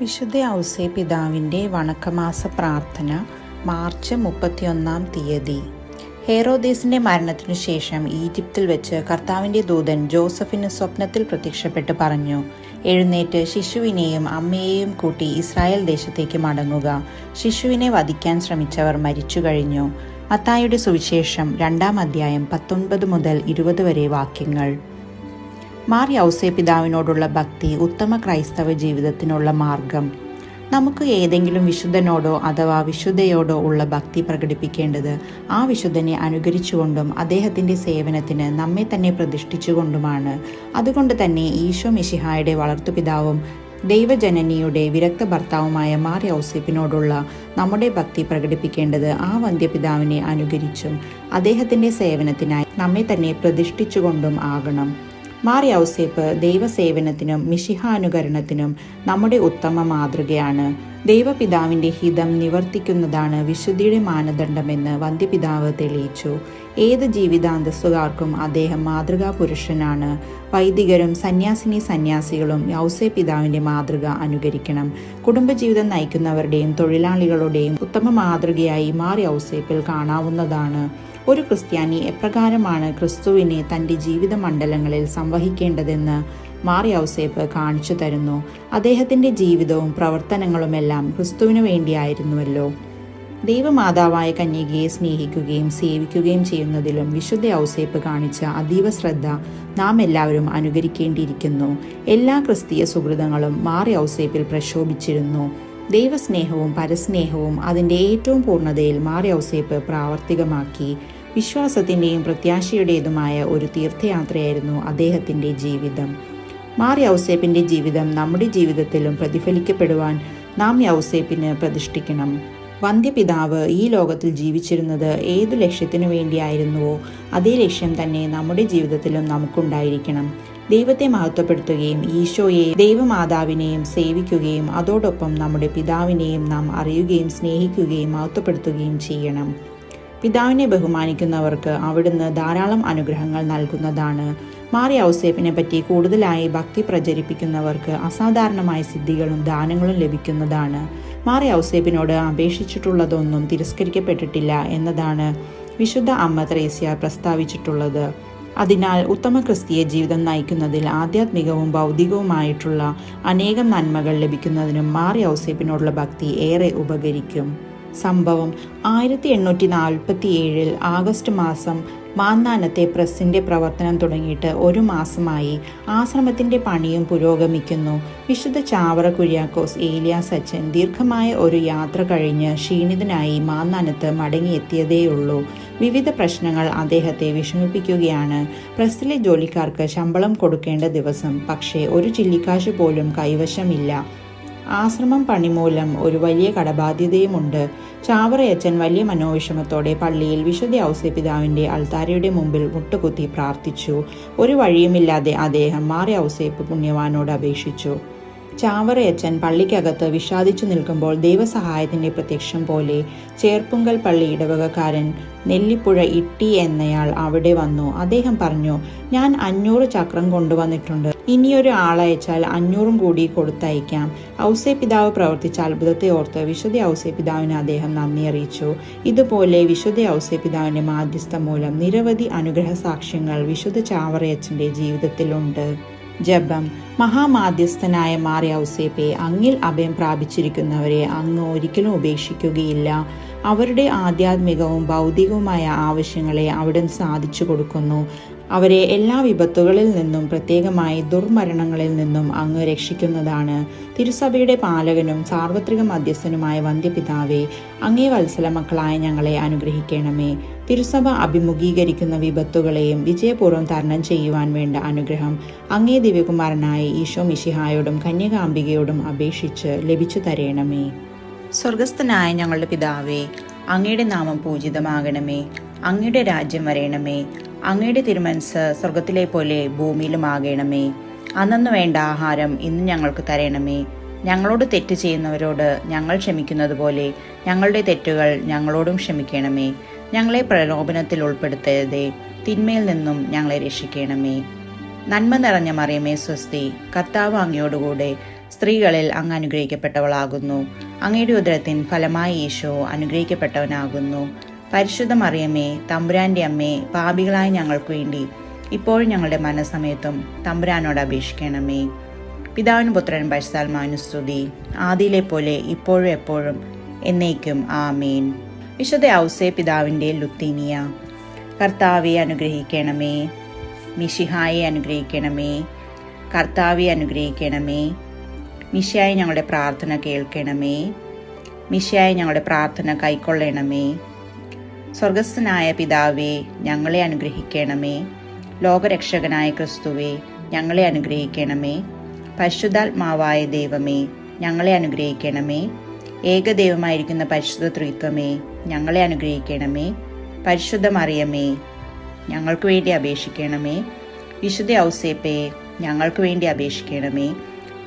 വിശുദ്ധ ഔസേ പിതാവിന്റെ വണക്കമാസ പ്രാർത്ഥന മാർച്ച് മുപ്പത്തിയൊന്നാം തീയതി. ഹേറോദേസിന്റെ മരണത്തിനു ശേഷം ഈജിപ്തിൽ വെച്ച് കർത്താവിന്റെ ദൂതൻ ജോസഫിന് സ്വപ്നത്തിൽ പ്രത്യക്ഷപ്പെട്ട് പറഞ്ഞു എഴുന്നേറ്റ് ശിശുവിനെയും അമ്മയെയും കൂട്ടി ഇസ്രായേൽ ദേശത്തേക്ക് മടങ്ങുക. ശിശുവിനെ വധിക്കാൻ ശ്രമിച്ചവർ മരിച്ചു കഴിഞ്ഞു. മത്തായുടെ സുവിശേഷം രണ്ടാം അധ്യായം പത്തൊൻപത് മുതൽ ഇരുപത് വരെ വാക്യങ്ങൾ. മാർ യൗസേ പിതാവിനോടുള്ള ഭക്തി ഉത്തമ ക്രൈസ്തവ ജീവിതത്തിനുള്ള മാർഗം. നമുക്ക് ഏതെങ്കിലും വിശുദ്ധനോടോ അഥവാ വിശുദ്ധയോടോ ഉള്ള ഭക്തി പ്രകടിപ്പിക്കേണ്ടത് ആ വിശുദ്ധനെ അനുകരിച്ചുകൊണ്ടും അദ്ദേഹത്തിന്റെ സേവനത്തിന് നമ്മെ തന്നെ പ്രതിഷ്ഠിച്ചുകൊണ്ടുമാണ്. അതുകൊണ്ട് തന്നെ ഈശോ മിഷിഹായുടെ വളർത്തുപിതാവും ദൈവജനനിയുടെ വിരക്ത ഭർത്താവുമായ മാർ ഔസേപ്പിനോടുള്ള നമ്മുടെ ഭക്തി പ്രകടിപ്പിക്കേണ്ടത് ആ വന്ധ്യപിതാവിനെ അനുകരിച്ചും അദ്ദേഹത്തിന്റെ സേവനത്തിനായി നമ്മെ തന്നെ പ്രതിഷ്ഠിച്ചുകൊണ്ടും ആകണം. മാർ ഔസേപ്പ് ദൈവസേവനത്തിനും മിഷിഹാനുകരണത്തിനും നമ്മുടെ ഉത്തമ മാതൃകയാണ്. ദൈവപിതാവിന്റെ ഹിതം നിവർത്തിക്കുന്നതാണ് വിശുദ്ധിയുടെ മാനദണ്ഡമെന്ന് വന്ധ്യപിതാവ് തെളിയിച്ചു. ഏത് ജീവിതാന്തസ്സുകാർക്കും അദ്ദേഹം മാതൃകാ പുരുഷനാണ് വൈദികരും സന്യാസിനി സന്യാസികളും യൗസേ പിതാവിന്റെ മാതൃക അനുകരിക്കണം. കുടുംബജീവിതം നയിക്കുന്നവരുടെയും തൊഴിലാളികളുടെയും ഉത്തമ മാതൃകയായി മാറി ഔസേപ്പിൽ കാണാവുന്നതാണ്. ഒരു ക്രിസ്ത്യാനി എപ്രകാരമാണ് ക്രിസ്തുവിനെ തന്റെ ജീവിത മണ്ഡലങ്ങളിൽ സംവഹിക്കേണ്ടതെന്ന് മാറി ഔസേപ്പ് കാണിച്ചു തരുന്നു. അദ്ദേഹത്തിന്റെ ജീവിതവും പ്രവർത്തനങ്ങളുമെല്ലാം ക്രിസ്തുവിനു വേണ്ടിയായിരുന്നുവല്ലോ. ദൈവമാതാവായ കന്യകയെ സ്നേഹിക്കുകയും സേവിക്കുകയും ചെയ്യുന്നതിലും വിശുദ്ധ ഔസേപ്പ് കാണിച്ച അതീവ ശ്രദ്ധ നാം എല്ലാവരും അനുകരിക്കേണ്ടിയിരിക്കുന്നു. എല്ലാ ക്രിസ്തീയ സുഹൃതങ്ങളും മാറി ഔസേപ്പിൽ പ്രക്ഷോഭിച്ചിരുന്നു ദൈവസ്നേഹവും പരസ്നേഹവും അതിന്റെ ഏറ്റവും പൂർണതയിൽ മാറി ഔസേപ്പ് പ്രാവർത്തികമാക്കി. വിശ്വാസത്തിന്റെയും പ്രത്യാശയുടേതുമായ ഒരു തീർത്ഥയാത്രയായിരുന്നു അദ്ദേഹത്തിന്റെ ജീവിതം. മാറി ഔസേപ്പിന്റെ ജീവിതം നമ്മുടെ ജീവിതത്തിലും പ്രതിഫലിക്കപ്പെടുവാൻ നാം യൗസേപ്പിന് പ്രതിഷ്ഠിക്കണം. വന്ധ്യപിതാവ് ഈ ലോകത്തിൽ ജീവിച്ചിരുന്നത് ഏതു ലക്ഷ്യത്തിനു വേണ്ടിയായിരുന്നുവോ അതേ ലക്ഷ്യം തന്നെ നമ്മുടെ ജീവിതത്തിലും നമുക്കുണ്ടായിരിക്കണം. ദൈവത്തെ മഹത്വപ്പെടുത്തുകയും ഈശോയെ ദൈവമാതാവിനെയും സേവിക്കുകയും അതോടൊപ്പം നമ്മുടെ പിതാവിനെയും നാം അറിയുകയും സ്നേഹിക്കുകയും മഹത്വപ്പെടുത്തുകയും ചെയ്യണം. പിതാവിനെ ബഹുമാനിക്കുന്നവർക്ക് അവിടുന്ന് ധാരാളം അനുഗ്രഹങ്ങൾ നൽകുന്നതാണ്. മാറി ഔസേപ്പിനെ പറ്റി കൂടുതലായി ഭക്തി പ്രചരിപ്പിക്കുന്നവർക്ക് അസാധാരണമായ സിദ്ധികളും ദാനങ്ങളും ലഭിക്കുന്നതാണ്. മാറി ഔസേപ്പിനോട് അപേക്ഷിച്ചിട്ടുള്ളതൊന്നും തിരസ്കരിക്കപ്പെട്ടിട്ടില്ല എന്നതാണ് വിശുദ്ധ അമ്മ ത്രേസ്യ പ്രസ്താവിച്ചിട്ടുള്ളത്. അതിനാൽ ഉത്തമ ക്രിസ്തീയ ജീവിതം നയിക്കുന്നതിൽ ആധ്യാത്മികവും ഭൗതികവുമായിട്ടുള്ള അനേകം നന്മകൾ ലഭിക്കുന്നതിനും മാറി ഔസേപ്പിനോടുള്ള ഭക്തി ഏറെ ഉപകരിക്കും. സംഭവം ആയിരത്തി എണ്ണൂറ്റി നാൽപ്പത്തി ഏഴിൽ ആഗസ്റ്റ് മാസം മാന്നാനത്തെ പ്രസിന്റെ പ്രവർത്തനം തുടങ്ങിയിട്ട് ഒരു മാസമായി ആശ്രമത്തിന്റെ പണിയും പുരോഗമിക്കുന്നു. വിശുദ്ധ ചാവറ കുര്യാക്കോസ് ഏലിയാസ് അച്ഛൻ ദീർഘമായ ഒരു യാത്ര കഴിഞ്ഞ് ക്ഷീണിതനായി മാന്നാനത്ത് മടങ്ങിയെത്തിയതേയുള്ളൂ. വിവിധ പ്രശ്നങ്ങൾ അദ്ദേഹത്തെ വിഷമിപ്പിക്കുകയാണ്. പ്രസ്സിലെ ജോലിക്കാർക്ക് ശമ്പളം കൊടുക്കേണ്ട ദിവസം പക്ഷേ ഒരു ചില്ലിക്കാശ് പോലും കൈവശമില്ല. ആശ്രമം പണിമൂലം ഒരു വലിയ കടബാധ്യതയുമുണ്ട്. ചാവറയച്ചൻ വലിയ മനോവിഷമത്തോടെ പള്ളിയിൽ വിശുദ്ധ ഔസേപ്പിതാവിന്റെ അൾത്താരയുടെ മുമ്പിൽ മുട്ടുകുത്തി പ്രാർത്ഥിച്ചു. ഒരു വഴിയുമില്ലാതെ അദ്ദേഹം മാറി ഔസേപ്പ് പുണ്യവാനോട് അപേക്ഷിച്ചു. ചാവറയച്ചൻ പള്ളിക്കകത്ത് വിഷാദിച്ചു നിൽക്കുമ്പോൾ ദൈവസഹായത്തിന്റെ പ്രത്യക്ഷം പോലെ ചേർപ്പുങ്കൽ പള്ളി ഇടവകക്കാരൻ നെല്ലിപ്പുഴ ഇട്ടി എന്നയാൾ അവിടെ വന്നു. അദ്ദേഹം പറഞ്ഞു ഞാൻ അഞ്ഞൂറ് ചക്രം കൊണ്ടുവന്നിട്ടുണ്ട്. ഇനിയൊരു ആളയച്ചാൽ അഞ്ഞൂറും കൂടി കൊടുത്തയക്കാം. ഔസേ പിതാവ് പ്രവർത്തിച്ച അത്ഭുതത്തെ ഓർത്ത് വിശുദ്ധ ഔസേ പിതാവിന് അദ്ദേഹം നന്ദി അറിയിച്ചു. ഇതുപോലെ വിശുദ്ധ ഔസേ പിതാവിന്റെ മാധ്യസ്ഥം മൂലം നിരവധി അനുഗ്രഹ സാക്ഷ്യങ്ങൾ വിശുദ്ധ ചാവറയച്ചന്റെ ജീവിതത്തിലുണ്ട്. ജപം. മഹാമാധ്യസ്ഥനായ മാറിയ ഔസേപ്പെ അങ്ങിൽ അഭയം പ്രാപിച്ചിരിക്കുന്നവരെ അങ്ങ് ഒരിക്കലും ഉപേക്ഷിക്കുകയില്ല. അവരുടെ ആധ്യാത്മികവും ഭൗതികവുമായ ആവശ്യങ്ങളെ അവിടുന്ന് സാധിച്ചു കൊടുക്കുന്നു. അവരെ എല്ലാ വിപത്തുകളിൽ നിന്നും പ്രത്യേകമായി ദുർമരണങ്ങളിൽ നിന്നും അങ്ങ് രക്ഷിക്കുന്നതാണ്. തിരുസഭയുടെ പാലകനും സാർവത്രിക മധ്യസ്ഥനുമായ വന്ധ്യപിതാവെ അങ്ങേ വത്സല മക്കളായ ഞങ്ങളെ അനുഗ്രഹിക്കണമേ. തിരുസഭ അഭിമുഖീകരിക്കുന്ന വിപത്തുകളെയും വിജയപൂർവം തരണം ചെയ്യുവാൻ വേണ്ട അനുഗ്രഹം അങ്ങേ ദിവ്യകുമാരനായ ഈശോ മിഷിഹായോടും കന്യകാംബികയോടും അപേക്ഷിച്ച് ലഭിച്ചു തരേണമേ. സ്വർഗസ്ഥനായ ഞങ്ങളുടെ പിതാവേ അങ്ങയുടെ നാമം പൂജിതമാകണമേ. അങ്ങയുടെ രാജ്യം വരയണമേ അങ്ങയുടെ തിരുമനസ് സ്വർഗത്തിലെ പോലെ ഭൂമിയിലും ആകണമേ അന്നു വേണ്ട ആഹാരം ഇന്ന് ഞങ്ങൾക്ക് തരണമേ. ഞങ്ങളോട് തെറ്റ് ചെയ്യുന്നവരോട് ഞങ്ങൾ ക്ഷമിക്കുന്നത് പോലെ ഞങ്ങളുടെ തെറ്റുകൾ ഞങ്ങളോടും ക്ഷമിക്കണമേ. ഞങ്ങളെ പ്രലോഭനത്തിൽ ഉൾപ്പെടുത്തരുതേ. തിന്മയിൽ നിന്നും ഞങ്ങളെ രക്ഷിക്കണമേ. നന്മ നിറഞ്ഞ മറിയമേ സ്വസ്തി. കർത്താവ് അങ്ങയോടുകൂടെ സ്ത്രീകളിൽ അങ്ങ് അനുഗ്രഹിക്കപ്പെട്ടവളാകുന്നു. അങ്ങയുടെ ഉദരത്തിൻ ഫലമായി ഈശോ അനുഗ്രഹിക്കപ്പെട്ടവനാകുന്നു. പരിശുദ്ധ മറിയമ്മേ തമ്പുരാന്റെ അമ്മേ പാപികളായ ഞങ്ങൾക്ക് വേണ്ടി ഇപ്പോഴും ഞങ്ങളുടെ മനസ്സമയത്തും തമ്പുരാനോട് അപേക്ഷിക്കണമേ. പിതാവിന് പുത്രൻ പരിശുദ്ധാത്മാനുസ്തുതി ആദിയിലെ പോലെ ഇപ്പോഴും എപ്പോഴും എന്നേക്കും. ആമേൻ. വിശുദ്ധ ഔസേ പിതാവിന്റെ ലുത്തീനിയ കർത്താവെ അനുഗ്രഹിക്കണമേ. മിഷിഹായെ അനുഗ്രഹിക്കണമേ. കർത്താവെ അനുഗ്രഹിക്കണമേ. മിഷിയായി ഞങ്ങളുടെ പ്രാർത്ഥന കേൾക്കണമേ. മിഷിയായി ഞങ്ങളുടെ പ്രാർത്ഥന കൈക്കൊള്ളണമേ. സ്വർഗസ്ഥനായ പിതാവേ ഞങ്ങളെ അനുഗ്രഹിക്കണമേ. ലോകരക്ഷകനായ ക്രിസ്തുവേ ഞങ്ങളെ അനുഗ്രഹിക്കണമേ. പരിശുദ്ധാത്മാവായ ദൈവമേ ഞങ്ങളെ അനുഗ്രഹിക്കണമേ. ഏകദൈവമായിരിക്കുന്ന പരിശുദ്ധ ത്രിത്വമേ ഞങ്ങളെ അനുഗ്രഹിക്കണമേ. പരിശുദ്ധമറിയമേ ഞങ്ങൾക്ക് വേണ്ടി അപേക്ഷിക്കണമേ. വിശുദ്ധ ഔസേപ്പേ ഞങ്ങൾക്ക് വേണ്ടി അപേക്ഷിക്കണമേ.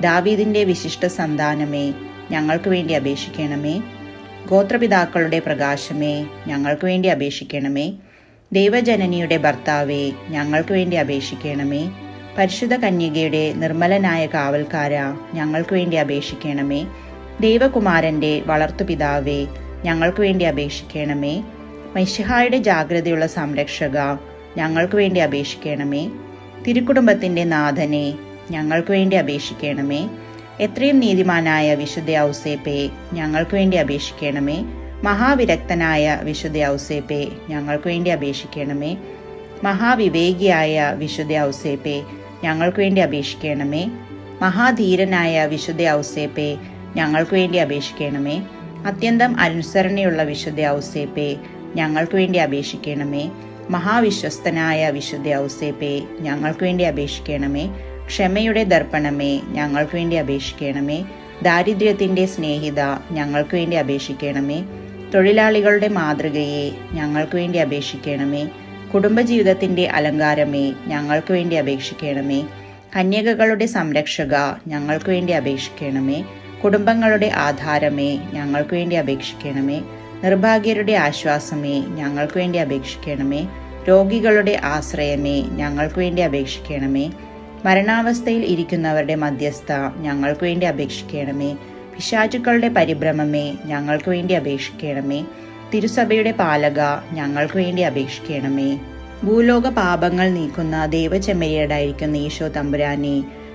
ദാവീദിന്റെ വിശിഷ്ട സന്താനമേ ഞങ്ങൾക്ക് വേണ്ടി അപേക്ഷിക്കണമേ. ഗോത്രപിതാക്കളുടെ പ്രകാശമേ ഞങ്ങൾക്ക് വേണ്ടി അപേക്ഷിക്കണമേ. ദൈവജനനിയുടെ ഭർത്താവേ ഞങ്ങൾക്ക് വേണ്ടി അപേക്ഷിക്കണമേ. പരിശുദ്ധ കന്യകയുടെ നിർമ്മലനായ കാവൽക്കാര ഞങ്ങൾക്ക് വേണ്ടി അപേക്ഷിക്കണമേ. ദൈവകുമാരന്റെ വളർത്തുപിതാവേ ഞങ്ങൾക്ക് വേണ്ടി അപേക്ഷിക്കണമേ. മെഷിഹായുടെ ജാഗ്രതയുള്ള സംരക്ഷക ഞങ്ങൾക്ക് വേണ്ടി അപേക്ഷിക്കണമേ. തിരുക്കുടുംബത്തിന്റെ നാഥനെ ഞങ്ങൾക്ക് വേണ്ടി അപേക്ഷിക്കണമേ. എത്രയും നീതിമാനായ വിശുദ്ധ ഔസേപ്പെ ഞങ്ങൾക്ക് വേണ്ടി അപേക്ഷിക്കണമേ. മഹാവിരക്തനായ വിശുദ്ധ ഔസേപ്പെ ഞങ്ങൾക്ക് വേണ്ടി അപേക്ഷിക്കണമേ. മഹാവിവേകിയായ വിശുദ്ധ ഔസേപ്പെ ഞങ്ങൾക്ക് വേണ്ടി അപേക്ഷിക്കണമേ. മഹാധീരനായ വിശുദ്ധ ഔസേപ്പെ ഞങ്ങൾക്ക് വേണ്ടി അപേക്ഷിക്കണമേ. അത്യന്തം അനുസരണയുള്ള വിശുദ്ധ ഔസേപ്പെ ഞങ്ങൾക്ക് വേണ്ടി അപേക്ഷിക്കണമേ. മഹാവിശ്വസ്തനായ വിശുദ്ധ ഔസേപ്പെ ഞങ്ങൾക്ക് വേണ്ടി അപേക്ഷിക്കണമേ. ക്ഷമയുടെ ദർപ്പണമേ ഞങ്ങൾക്ക് വേണ്ടി അപേക്ഷിക്കണമേ. ദാരിദ്ര്യത്തിന്റെ സ്നേഹിത ഞങ്ങൾക്ക് വേണ്ടി അപേക്ഷിക്കണമേ. തൊഴിലാളികളുടെ മാതൃകയെ ഞങ്ങൾക്ക് വേണ്ടി അപേക്ഷിക്കണമേ. കുടുംബജീവിതത്തിന്റെ അലങ്കാരമേ ഞങ്ങൾക്ക് വേണ്ടി അപേക്ഷിക്കണമേ. കന്യകകളുടെ സംരക്ഷക ഞങ്ങൾക്ക് വേണ്ടി അപേക്ഷിക്കണമേ. കുടുംബങ്ങളുടെ ആധാരമേ ഞങ്ങൾക്ക് വേണ്ടി അപേക്ഷിക്കണമേ. നിർഭാഗ്യരുടെ ആശ്വാസമേ ഞങ്ങൾക്ക് വേണ്ടി അപേക്ഷിക്കണമേ. രോഗികളുടെ ആശ്രയമേ ഞങ്ങൾക്ക് വേണ്ടി അപേക്ഷിക്കണമേ. മരണാവസ്ഥയിൽ ഇരിക്കുന്നവരുടെ മധ്യസ്ഥ ഞങ്ങൾക്ക് വേണ്ടി അപേക്ഷിക്കണമേ. പിശാചുക്കളുടെ പരിഭ്രമമേ ഞങ്ങൾക്ക് വേണ്ടി അപേക്ഷിക്കണമേ. തിരുസഭയുടെ പാലക ഞങ്ങൾക്ക് വേണ്ടി അപേക്ഷിക്കണമേ. ഭൂലോക പാപങ്ങൾ നീക്കുന്ന ദൈവചെമ്മരിയടായിരിക്കുന്ന ഈശോ തമ്പുരാനെ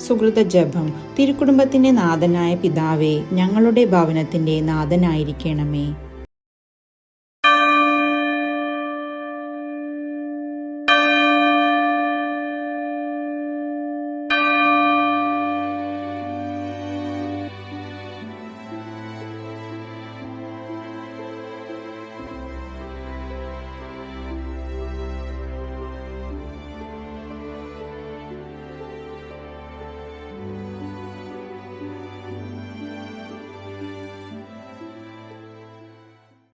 സുഹൃത ജപം. തിരുക്കുടുംബത്തിന്റെ നാഥനായ പിതാവേ ഞങ്ങളുടെ ഭവനത്തിന്റെ നാഥനായിരിക്കണമേ.